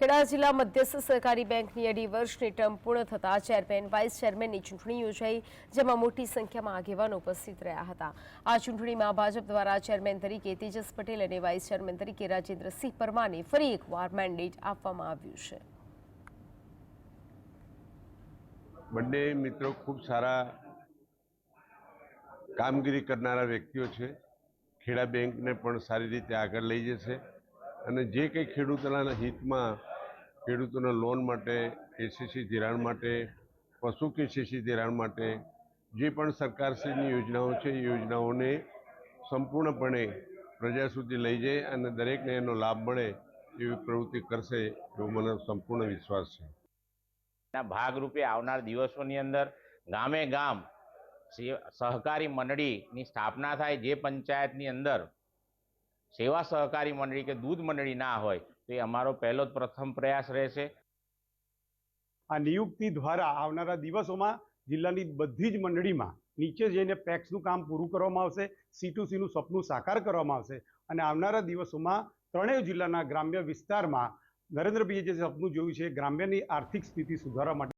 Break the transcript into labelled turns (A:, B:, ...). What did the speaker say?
A: ખેડા જિલ્લા મધ્યસ્થ સહકારી બેંકની અઢી વર્ષની ટર્મ પૂર્ણ થતાં ચેરમેન, વાઇસ ચેરમેનની ચૂંટણી યોજાઈ, જેમાં મોટી સંખ્યામાં આગેવાનો ઉપસ્થિત રહ્યા હતા. આ ચૂંટણીમાં ભાજપ દ્વારા ચેરમેન તરીકે તેજસ પટેલ અને વાઇસ ચેરમેન તરીકે રાજેન્દ્રસિંહ પરમારને ફરી એકવાર મેન્ડેટ આપવામાં આવ્યું છે.
B: બંને મિત્રો ખૂબ સારા કામગીરી કરનારા વ્યક્તિઓ છે. ખેડા બેંકને પણ સારી રીતે આગળ લઈ જશે અને જે કંઈ ખેડૂતોના હિતમાં ખેડૂતોના લોન માટે, કેસીસી ધિરાણ માટે, પશુ કેસીસી ધિરાણ માટે, જે પણ સરકારશ્રીની યોજનાઓ છે, એ યોજનાઓને સંપૂર્ણપણે પ્રજા સુધી લઈ જાય અને દરેકને એનો લાભ મળે એવી પ્રવૃત્તિ કરશે એવો મને સંપૂર્ણ વિશ્વાસ છે.
C: ના ભાગરૂપે આવનાર દિવસોની અંદર ગામે ગામ સહકારી મંડળીની સ્થાપના થાય, જે પંચાયતની અંદર સેવા સહકારી મંડળી કે દૂધ મંડળી ના હોય તો અમારો પહેલો જ પ્રથમ પ્રયાસ રહેશે.
D: આ નિયુક્તિ દ્વારા આવનારા દિવસોમાં જિલ્લાની બધી જ મંડળીમાં નીચે જઈને પેક્સનું કામ પૂરું કરવામાં આવશે, સી ટુ સીનું સપનું સાકાર કરવામાં આવશે અને આવનારા દિવસોમાં ત્રણેય જિલ્લાના ગ્રામ્ય વિસ્તારમાં નરેન્દ્રભાઈએ જે સપનું જોયું છે ગ્રામ્યની આર્થિક સ્થિતિ સુધારવા માટે